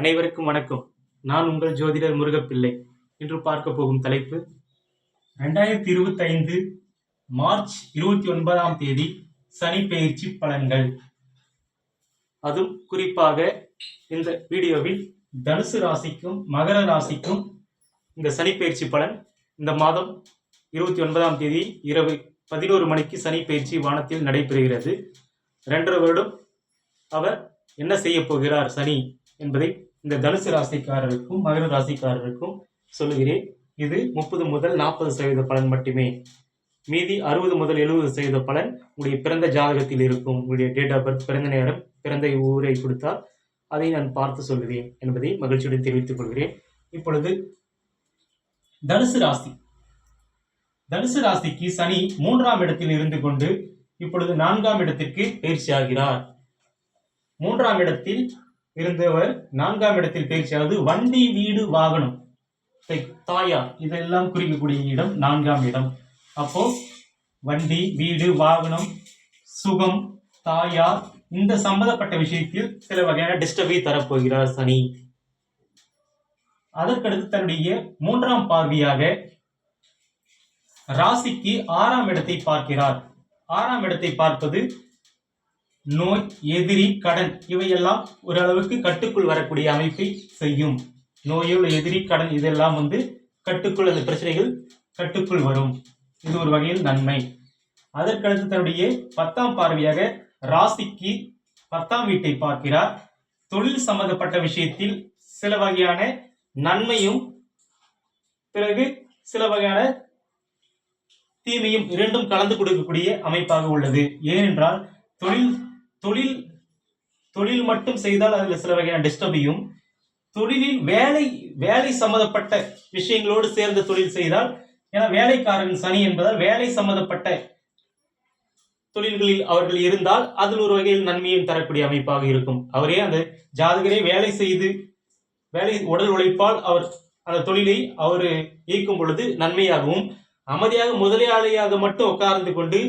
அனைவருக்கும் வணக்கம். நான் உங்கள் ஜோதிடர் முருகப்பிள்ளை. இன்று பார்க்க போகும் தலைப்பு ரெண்டாயிரத்தி இருபத்தைந்து மார்ச் இருபத்தி ஒன்பதாம் தேதி சனி பெயர்ச்சி பலன்கள். அதுவும் குறிப்பாக இந்த வீடியோவில் தனுசு ராசிக்கும் மகர ராசிக்கும் இந்த சனி பெயர்ச்சி பலன் இந்த மாதம் இருபத்தி ஒன்பதாம் தேதி இரவு பதினோரு மணிக்கு சனி பெயர்ச்சி வானத்தில் நடைபெறுகிறது. ரெண்டரை வருடம் அவர் என்ன செய்ய போகிறார் சனி என்பதை இந்த தனுசு ராசிக்காரருக்கும் மகர ராசிக்காரருக்கும் சொல்லுகிறேன். இது முப்பது முதல் நாற்பது சதவீத பலன் மட்டுமே. மீதி அறுபது முதல் எழுபது சதவீத பலன் உங்களுடைய பிறந்த ஜாதகத்தில் இருக்கும். உங்களுடைய டேட் ஆஃப் பர்த் பிறந்த நேரம் பிறந்த ஊரை கொடுத்தால் அதை நான் பார்த்து சொல்லுவேன் என்பதை மகிழ்ச்சியுடன் தெரிவித்துக் கொள்கிறேன். இப்பொழுது தனுசு ராசி. தனுசு ராசிக்கு சனி மூன்றாம் இடத்தில் இருந்து கொண்டு இப்பொழுது நான்காம் இடத்திற்கு பயிற்சி ஆகிறார். மூன்றாம் இடத்தில் இருந்தவர் நான்காம் இடத்தில் பயிற்சியாவது வண்டி வீடு வாகனம். தை- தாயார் இதெல்லாம் குறிக்கக்கூடிய இடம் நான்காம் இடம். அப்போ வண்டி வீடு வாகனம் சுகம் தாயார் இந்த சம்பந்தப்பட்ட விஷயத்தில் சில வகையான டிஸ்டர்பை தரப்போகிறார் சனி. அதற்கடுத்து தன்னுடைய மூன்றாம் பார்வையாக ராசிக்கு ஆறாம் இடத்தை பார்க்கிறார். ஆறாம் இடத்தை பார்ப்பது நோய் எதிரி கடன் இவையெல்லாம் ஓரளவுக்கு கட்டுக்குள் வரக்கூடிய அமைப்பை செய்யும். நோயோ எதிரி கடன் இதெல்லாம் வந்து கட்டுக்குள் அந்த பிரச்சனைகள் கட்டுக்குள் வரும். இது ஒரு வகையில் நன்மை. அதற்கடுத்து தன்னுடைய பத்தாம் பார்வையாக ராசிக்கு பத்தாம் வீட்டை பார்க்கிறார். தொழில் சம்பந்தப்பட்ட விஷயத்தில் சில வகையான நன்மையும் பிறகு சில வகையான தீமையும் இரண்டும் கலந்து கொடுக்கக்கூடிய அமைப்பாக உள்ளது. ஏனென்றால் தொழில் தொழில் தொழில் மட்டும் செய்தால் அதில் சில வகையான டிஸ்டர்பையும் தொழிலில் வேலை வேலை சம்பந்தப்பட்ட விஷயங்களோடு சேர்ந்து தொழில் செய்தால் ஏன்னா வேலைக்காரன் சனி என்பதால் வேலை சம்பந்தப்பட்ட தொழில்களில் அவர்கள் இருந்தால் அதில் ஒரு வகையில் நன்மையும் தரக்கூடிய அமைப்பாக இருக்கும். அவரே அந்த ஜாதகரே வேலை செய்து வேலை உடல் உழைப்பால் அவர் அந்த தொழிலை அவர் இயக்கும் பொழுது நன்மையாகவும் அமைதியாக முதலாளியாக மட்டும் உட்கார்ந்து கொண்டு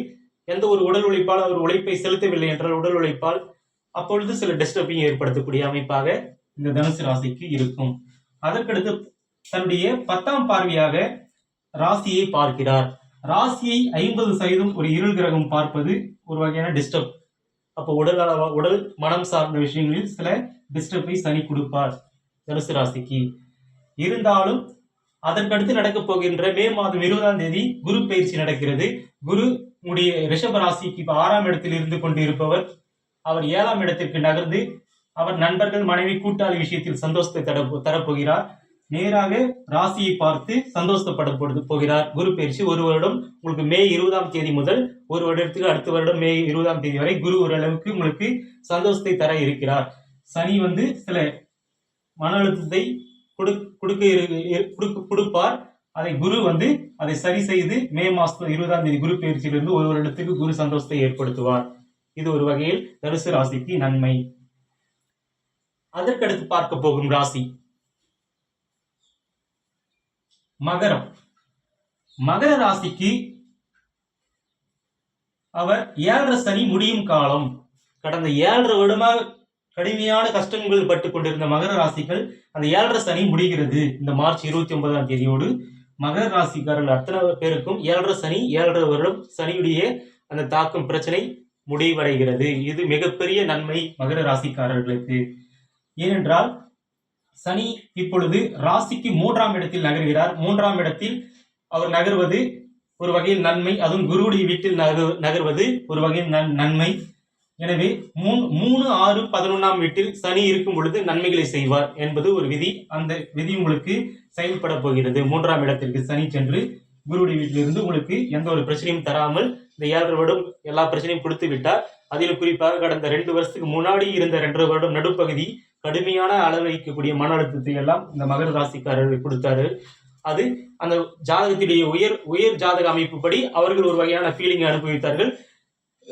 எந்த ஒரு உடல் உழைப்பால் அவர் உழைப்பை செலுத்தவில்லை என்றால் உடல் உழைப்பால் அப்பொழுது சில டிஸ்டர்பிங் ஏற்படுத்தக்கூடிய அமைப்பாக இந்த தனுசு ராசிக்கு இருக்கும். அதற்கடுத்து தன்னுடைய பத்தாம் பார்வையாக ராசியை பார்க்கிறார். ராசியை ஐம்பது சதவீதம் ஒரு இருள் கிரகம் பார்ப்பது ஒரு வகையான டிஸ்டர்ப் அப்போ உடல் அளவா உடல் மனம் சார்ந்த விஷயங்களில் சில டிஸ்டர்பை சனி கொடுப்பார் தனுசு ராசிக்கு. இருந்தாலும் அதற்கடுத்து நடக்கப் போகின்ற மே மாதம் இருபதாம் தேதி குரு பயிற்சி நடக்கிறது. குரு உடைய ரிஷப ராசிக்கு இப்ப ஆறாம் இடத்தில் இருந்து கொண்டு இருப்பவர் அவர் ஏழாம் இடத்திற்கு நகர்ந்து அவர் நண்பர்கள் மனைவி கூட்டாளி விஷயத்தில் சந்தோஷத்தை தர தரப்போகிறார். நேராக ராசியை பார்த்து சந்தோஷப்பட போகிறார். குரு பயிற்சி ஒரு வருடம் உங்களுக்கு மே இருபதாம் தேதி முதல் ஒரு வருடத்துக்கு அடுத்த வருடம் மே இருபதாம் தேதி வரை குரு ஓரளவுக்கு உங்களுக்கு சந்தோஷத்தை தர இருக்கிறார். சனி வந்து சில மன அழுத்தத்தை கொடு கொடுக்க இரு- கொடுக்க கொடுப்பார். அதை குரு வந்து அதை சரி செய்து மே மாசம் இருபதாம் தேதி குரு பயிற்சியிலிருந்து ஒரு வருடத்துக்கு குரு சந்தோஷத்தை ஏற்படுத்துவார். இது ஒரு வகையில் தனுசு ராசிக்கு நன்மை. அதற்கடுத்து பார்க்க போகும் ராசி. மகரம். மகர ராசிக்கு அவர் ஏழரை சனி முடியும் காலம். கடந்த ஏழரை வருடமாக கடுமையான கஷ்டங்கள் பட்டு கொண்டிருந்த மகர ராசிகள் அந்த ஏழரை சனி முடிகிறது. இந்த மார்ச் இருபத்தி ஒன்பதாம் தேதியோடு மகர ராசிக்காரர்கள் அத்தனை பேருக்கும் ஏழரை சனி ஏழரை வருடம் சனியுடைய அந்த தாக்கம் பிரச்சனை முடிவடைகிறது. இது மிகப்பெரிய நன்மை மகர ராசிக்காரர்களுக்கு. ஏனென்றால் சனி இப்பொழுது ராசிக்கு மூன்றாம் இடத்தில் நகர்கிறார். மூன்றாம் இடத்தில் அவர் நகர்வது ஒரு வகையில் நன்மை. அதுவும் குருவுடைய வீட்டில் நகர் நகர்வது ஒரு வகையில் நன்- நன்மை. எனவே மூணு மூணு ஆறு பதினொன்றாம் வீட்டில் சனி இருக்கும் பொழுது நன்மைகளை செய்வார் என்பது ஒரு விதி. அந்த விதி உங்களுக்கு செயல்பட போகிறது. மூன்றாம் இடத்திற்கு சனி சென்று குருவுடைய வீட்டிலிருந்து உங்களுக்கு எந்த ஒரு பிரச்சனையும் தராமல் இந்த ஏழரை வருடம் எல்லா பிரச்சனையும் கொடுத்து விட்டார். அதில் குறிப்பாக கடந்த ரெண்டு வருஷத்துக்கு முன்னாடி இருந்த ரெண்டரை வருடம் நடுப்பகுதி கடுமையான அளவழிக்கக்கூடிய மன அழுத்தத்தை எல்லாம் இந்த மகர ராசிக்காரர்கள் கொடுத்தாரு. அது அந்த ஜாதகத்திலேயே உயர் உயர் ஜாதக அமைப்புப்படி அவர்கள் ஒரு வகையான ஃபீலிங்கை அனுபவித்தார்கள்.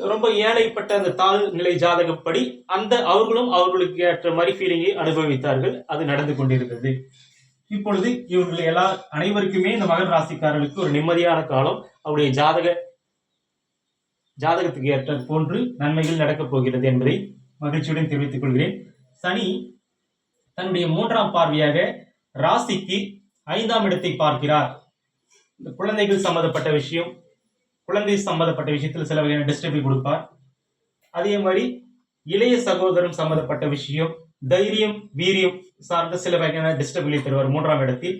ரொம்ப ஏழைப்பட்ட அந்த தாழ்நிலை ஜாதகப்படி அந்த அவர்களும் அவர்களுக்கு ஏற்ற மாதிரி ஃபீலிங்கை அனுபவித்தார்கள். அது நடந்து கொண்டிருந்தது. இப்பொழுது இவர்கள் எல்லா அனைவருக்குமே இந்த மகர ராசிக்காரர்களுக்கு ஒரு நிம்மதியான காலம். அவருடைய ஜாதக ஜாதகத்துக்கு ஏற்ற போன்று நன்மைகள் நடக்கப் போகிறது என்பதை மகிழ்ச்சியுடன் தெரிவித்துக் கொள்கிறேன். சனி தன்னுடைய மூன்றாம் பார்வையாக ராசிக்கு ஐந்தாம் இடத்தை பார்க்கிறார். இந்த குழந்தைகள் சம்பந்தப்பட்ட விஷயம் குழந்தை சம்பந்தப்பட்ட விஷயத்தில் சில வகையான டிஸ்டர்பை கொடுப்பார். அதே மாதிரி இளைய சகோதரம் சம்பந்தப்பட்ட விஷயம் தைரியம் வீரியம் சார்ந்த சில வகையான டிஸ்டர்புகளை தருவார் மூன்றாம் இடத்தில்.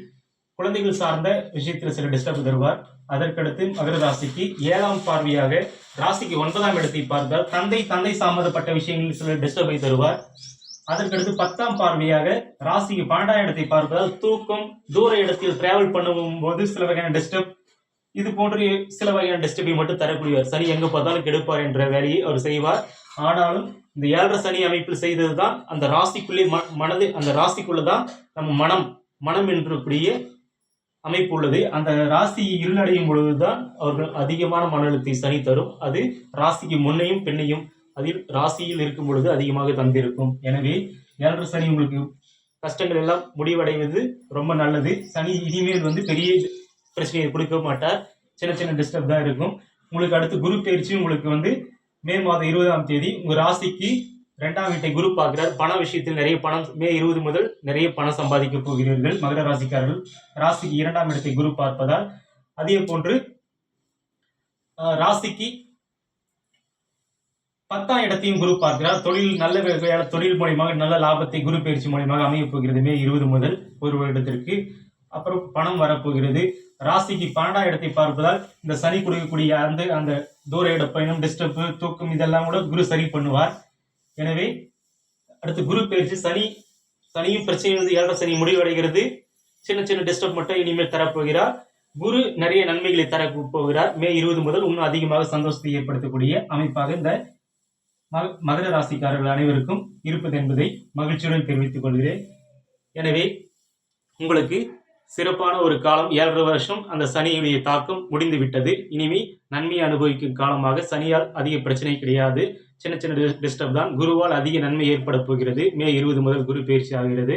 குழந்தைகள் சார்ந்த விஷயத்தில் சில டிஸ்டர்ப் தருவார். அதற்கடுத்து மகர ராசிக்கு ஏழாம் பார்வையாக ராசிக்கு ஒன்பதாம் இடத்தை பார்த்தால் தந்தை தந்தை சம்பந்தப்பட்ட விஷயங்களில் சில டிஸ்டர்பை தருவார். அதற்கடுத்து பத்தாம் பார்வையாக ராசிக்கு பன்னெண்டாம் இடத்தை பார்ப்பதால் தூக்கம் தூர இடத்தில் டிராவல் பண்ணும் போது சில வகையான டிஸ்டர்ப் இது போன்ற சில வகையான டிஸ்டர்பை மட்டும் தரக்கூடியவர். சனி எங்க பார்த்தாலும் கெடுப்பார் என்ற வேலையை அவர் செய்வார். ஆனாலும் இந்த ஏழரை சனி அமைப்பில் செய்ததுதான் அந்த ராசிக்குள்ளே ம மனது அந்த ராசிக்குள்ள தான் நம்ம மனம் மனம் என்றக்கூடிய அமைப்பு உள்ளது. அந்த ராசி இருளடையும் பொழுதுதான் அவர்கள் அதிகமான மன அழுத்தத்தை சனி தரும். அது ராசிக்கு முன்னையும் பெண்ணையும் அதில் ராசியில் இருக்கும் பொழுது அதிகமாக தந்திருக்கும். எனவே ஏழரை சனி உங்களுக்கு கஷ்டங்கள் எல்லாம் முடிவடைவது ரொம்ப நல்லது. சனி இனிமேல் வந்து பெரிய பிரச்சனையை கொடுக்க மாட்டார். சின்ன சின்ன டிஸ்டர்ப் தான் இருக்கும். உங்களுக்கு அடுத்து குரு பயிற்சி உங்களுக்கு வந்து மே மாதம் இருபதாம் தேதி உங்க ராசிக்கு ரெண்டாம் வீட்டை குரு பார்க்கிறார். பண விஷயத்தில் நிறைய பணம் மே இருபது முதல் நிறைய பணம் சம்பாதிக்க போகிறீர்கள். மகர ராசிக்காரர்கள் ராசிக்கு இரண்டாம் இடத்தை குரு பார்ப்பதால் அதே போன்று ராசிக்கு பத்தாம் இடத்தையும் குரு பார்க்கிறார். தொழில் நல்ல தொழில் மூலியமாக நல்ல லாபத்தை குரு பயிற்சி மூலியமாக அமையப் போகிறது மே இருபது முதல் ஒரு வருடத்திற்கு. அப்புறம் பணம் வரப்போகிறது. ராசிக்கு பன்னெண்டாம் இடத்தை பார்ப்பதால் இந்த சனி கொடுக்கக்கூடிய அந்த அந்த தூர இட பயணம் டிஸ்டர்ப் தூக்கம் இதெல்லாம் கூட குரு சரி பண்ணுவார். எனவே அடுத்து குரு பயிற்சி சனி சனியும் பிரச்சனை வந்து ஏழரை சனி முடிவடைகிறது. சின்ன சின்ன டிஸ்டர்ப் மட்டும் இனிமேல் தரப்போகிறார். குரு நிறைய நன்மைகளை தர போகிறார். மே இருபது முதல் இன்னும் அதிகமாக சந்தோஷத்தை ஏற்படுத்தக்கூடிய அமைப்பாக இந்த மக- மகர ராசிக்காரர்கள் அனைவருக்கும் இருப்பது என்பதை மகிழ்ச்சியுடன் தெரிவித்துக் கொள்கிறேன். எனவே உங்களுக்கு சிறப்பான ஒரு காலம். ஏழரை வருஷம் அந்த சனியுடைய தாக்கம் முடிந்து விட்டது இனிமே நன்மையை அனுபவிக்கும் காலமாக சனியால் அதிக பிரச்சனை கிடையாது. சின்ன சின்ன டிஸ்டர்ப் தான். குருவால் அதிக நன்மை ஏற்பட போகிறது. மே இருபது முதல் குரு பயிற்சி ஆகிறது.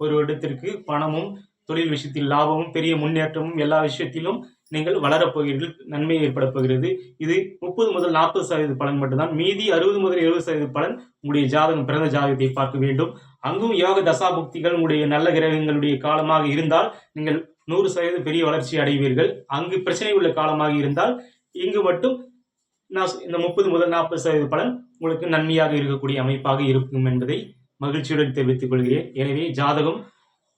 ஒரு வருடத்திற்கு பணமும் தொழில் விஷயத்தில் லாபமும் பெரிய முன்னேற்றமும் எல்லா விஷயத்திலும் நீங்கள் வளரப்போகிறீர்கள் நன்மை ஏற்பட போகிறது. இது முப்பது முதல் நாற்பது சதவீத பலன் மட்டும்தான். மீதி அறுபது முதல் எழுபது சதவீத பலன் உங்களுடைய ஜாதகம் பிறந்த ஜாதகத்தை பார்க்க வேண்டும். அங்கும் யோக தசாபுக்திகள் உங்களுடைய நல்ல கிரகங்களுடைய காலமாக இருந்தால் நீங்கள் நூறு சதவீதம் பெரிய வளர்ச்சி அடைவீர்கள். அங்கு பிரச்சனை உள்ள காலமாக இருந்தால் இங்கு மட்டும் நான் இந்த முப்பது முதல் நாற்பது சதவீத பலன் உங்களுக்கு நன்மையாக இருக்கக்கூடிய அமைப்பாக இருக்கும் என்பதை மகிழ்ச்சியுடன் தெரிவித்துக் கொள்கிறேன். எனவே ஜாதகம்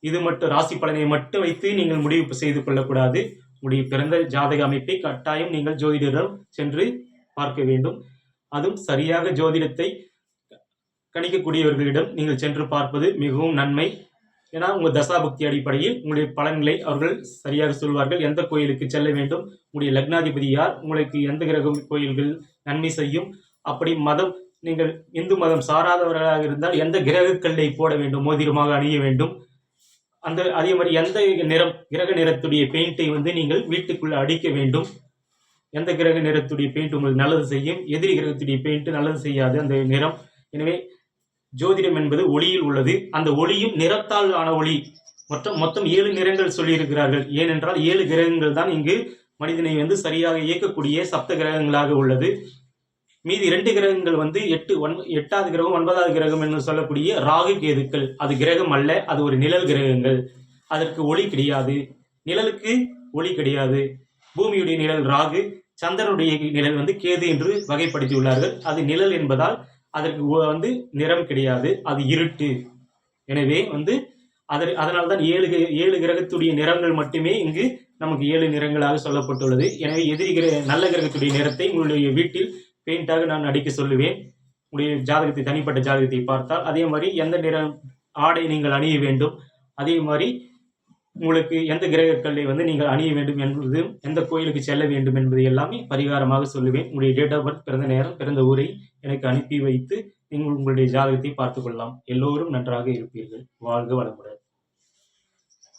இது மட்டும் ராசி பலனை மட்டும் வைத்து நீங்கள் முடிவு செய்து கொள்ளக்கூடாது. உடைய பிறந்த ஜாதக அமைப்பை கட்டாயம் நீங்கள் ஜோதிடரிடம் சென்று பார்க்க வேண்டும். அதுவும் சரியாக ஜோதிடத்தை கணிக்கக்கூடியவர்களிடம் நீங்கள் சென்று பார்ப்பது மிகவும் நன்மை. ஏன்னா உங்கள் தசாபக்தி அடிப்படையில் உங்களுடைய பலன்களை அவர்கள் சரியாக சொல்வார்கள். எந்த கோயிலுக்கு செல்ல வேண்டும்? உங்களுடைய லக்னாதிபதி யார்? உங்களுக்கு எந்த கிரகம் கோயில்கள் நன்மை செய்யும்? அப்படி மதம் நீங்கள் இந்து மதம் சாராதவர்களாக இருந்தால் எந்த கிரகக்கல்லை போட வேண்டும்? மோதிரமாக அணிய வேண்டும்? அந்த அதே மாதிரி எந்த நிறம் கிரக நிறத்துடைய பெயிண்டை வந்து நீங்கள் வீட்டுக்குள்ள அடிக்க வேண்டும். எந்த கிரக நிறத்துடைய பெயிண்ட் உங்களுக்கு நல்லது செய்யும்? எதிரி கிரகத்துடைய பெயிண்ட் நல்லது செய்யாது அந்த நிறம். எனவே ஜோதிடம் என்பது ஒளியில் உள்ளது. அந்த ஒளியும் நிறத்தால் ஆன ஒளி. மொத்தம் மொத்தம் ஏழு நிறங்கள் சொல்லியிருக்கிறார்கள். ஏனென்றால் ஏழு கிரகங்கள் தான் இங்கு மனிதனை வந்து சரியாக இயக்கக்கூடிய சப்த கிரகங்களாக உள்ளது. மீதி இரண்டு கிரகங்கள் வந்து எட்டு ஒன் எட்டாவது கிரகம் ஒன்பதாவது கிரகம் என்று சொல்லக்கூடிய ராகு கேதுக்கள். அது கிரகம் அல்ல அது ஒரு நிழல் கிரகங்கள். அதற்கு ஒளி கிடையாது. நிழலுக்கு ஒளி கிடையாது. பூமியுடைய நிழல் ராகு சந்திரனுடைய நிழல் வந்து கேது என்று வகைப்படுத்தியுள்ளார்கள். அது நிழல் என்பதால் அதற்கு வந்து நிறம் கிடையாது அது இருட்டு. எனவே வந்து அதற்கு அதனால் தான் ஏழு ஏழு கிரகத்துடைய நிறங்கள் மட்டுமே இங்கு நமக்கு ஏழு நிறங்களாக சொல்லப்பட்டுள்ளது. எனவே எதிரி கிரக நல்ல கிரகத்துடைய நிறத்தை உங்களுடைய வீட்டில் பெயிண்டாக நான் அடிக்க சொல்லுவேன். உங்களுடைய ஜாதகத்தை தனிப்பட்ட ஜாதகத்தை பார்த்தால் அதே மாதிரி எந்த நிற ஆடை நீங்கள் அணிய வேண்டும்? அதே மாதிரி உங்களுக்கு எந்த கிரகக்கல்லை வந்து நீங்கள் அணிய வேண்டும் என்பது எந்த கோயிலுக்கு செல்ல வேண்டும் என்பது எல்லாமே பரிகாரமாக சொல்லுவேன். உங்களுடைய டேட் ஆஃப் பர்த் பிறந்த நேரம் பிறந்த ஊரை எனக்கு அனுப்பி வைத்து நீங்கள் உங்களுடைய ஜாதகத்தை பார்த்துக்கொள்ளலாம் எல்லோரும் நன்றாக இருப்பீர்கள். வாழ்க வளமுடன்.